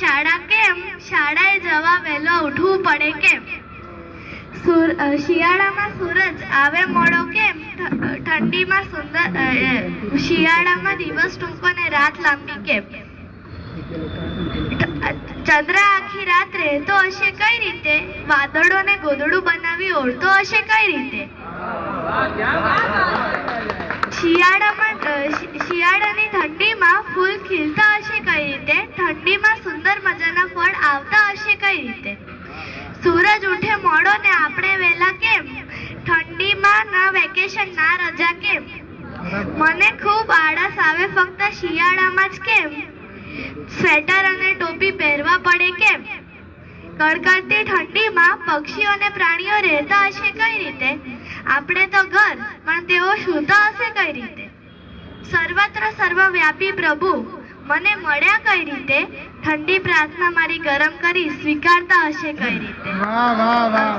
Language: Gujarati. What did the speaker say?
શાળા કેમ? શાળાએ જવા વહેલો ઉઠવું પડે કેમ? સુર શિયાળામાં સૂરજ આવે મોડો કેમ? ઠંડીમાં સુંદર શિયાળામાં દિવસ ટૂંકો ને રાત લાંબી કેમ? ચંદ્ર આખી રાત રહેતો હશે કઈ રીતે? વાદળોને ગોદડું બનાવી ઓળતો હશે કઈ રીતે? શિયાળામાં શિયાળાની ઠંડીમાં ફૂલ ખીલતા હશે કઈ રીતે ઠંડીમાં સુંદર મજાના ફળ આવતા હશે રીતે. સૂરજ ઉઠે મોડો ને આપણે વહેલા કેમ? ઠંડીમાં ના વેકેશન ના રજા કેમ? મને ખૂબ આળસ આવે ફક્ત શિયાળામાં જ કેમ? સ્વેટર અને ટોપી પહેરવા પડે કેમ? કડકડતી ઠંડીમાં પક્ષીઓ અને પ્રાણીઓ રહેતા હશે કઈ રીતે? આપણે તો ઘર, પણ તેઓ સૂતા હશે કઈ રીતે? સર્વત્ર સર્વવ્યાપી પ્રભુ. મને મળ્યા કઈ રીતે? ઠંડી પ્રાર્થના મારી ગરમ કરી સ્વીકારતા હશે કઈ રીતે? વાહ વાહ વાહ.